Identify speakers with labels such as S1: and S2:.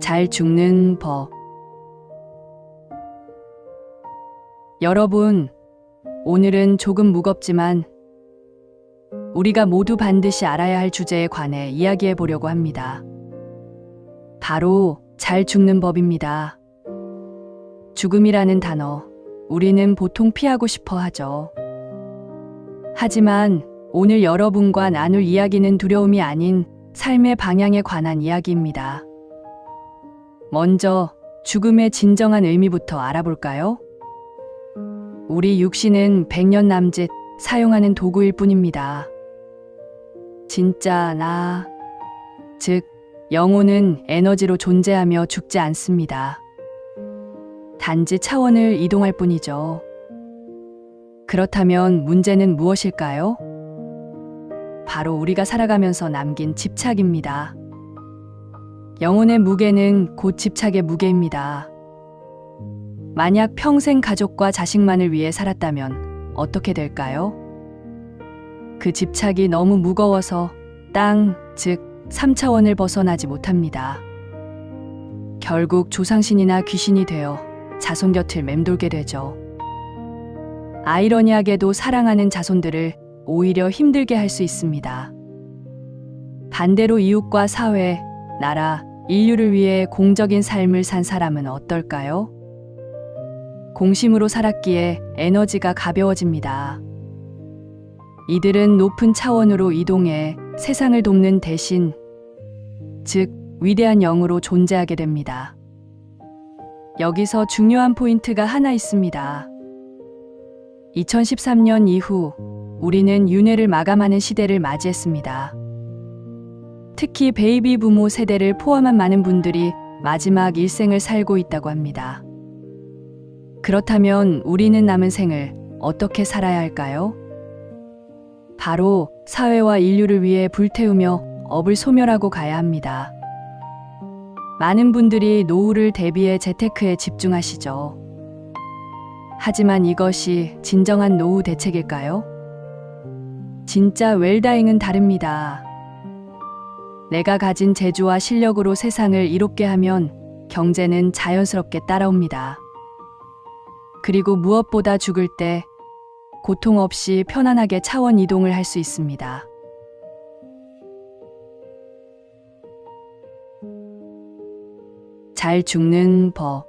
S1: 잘 죽는 법. 여러분, 오늘은 조금 무겁지만 우리가 모두 반드시 알아야 할 주제에 관해 이야기해 보려고 합니다. 바로 잘 죽는 법입니다. 죽음이라는 단어, 우리는 보통 피하고 싶어 하죠. 하지만 오늘 여러분과 나눌 이야기는 두려움이 아닌 삶의 방향에 관한 이야기입니다. 먼저 죽음의 진정한 의미부터 알아볼까요? 우리 육신은 백년 남짓 사용하는 도구일 뿐입니다. 진짜 나, 즉, 영혼은 에너지로 존재하며 죽지 않습니다. 단지 차원을 이동할 뿐이죠. 그렇다면 문제는 무엇일까요? 바로 우리가 살아가면서 남긴 집착입니다. 영혼의 무게는 곧 집착의 무게입니다. 만약 평생 가족과 자식만을 위해 살았다면 어떻게 될까요? 그 집착이 너무 무거워서 땅, 즉, 3차원을 벗어나지 못합니다. 결국 조상신이나 귀신이 되어 자손 곁을 맴돌게 되죠. 아이러니하게도 사랑하는 자손들을 오히려 힘들게 할 수 있습니다. 반대로 이웃과 사회, 나라, 인류를 위해 공적인 삶을 산 사람은 어떨까요? 공심으로 살았기에 에너지가 가벼워집니다. 이들은 높은 차원으로 이동해 세상을 돕는 대신, 즉, 위대한 영으로 존재하게 됩니다. 여기서 중요한 포인트가 하나 있습니다. 2013년 이후 우리는 윤회를 마감하는 시대를 맞이했습니다. 특히 베이비 부모 세대를 포함한 많은 분들이 마지막 일생을 살고 있다고 합니다. 그렇다면 우리는 남은 생을 어떻게 살아야 할까요? 바로 사회와 인류를 위해 불태우며 업을 소멸하고 가야 합니다. 많은 분들이 노후를 대비해 재테크에 집중하시죠. 하지만 이것이 진정한 노후 대책일까요? 진짜 웰다잉은 다릅니다. 내가 가진 재주와 실력으로 세상을 이롭게 하면 경제는 자연스럽게 따라옵니다. 그리고 무엇보다 죽을 때 고통 없이 편안하게 차원 이동을 할 수 있습니다. 잘 죽는 법.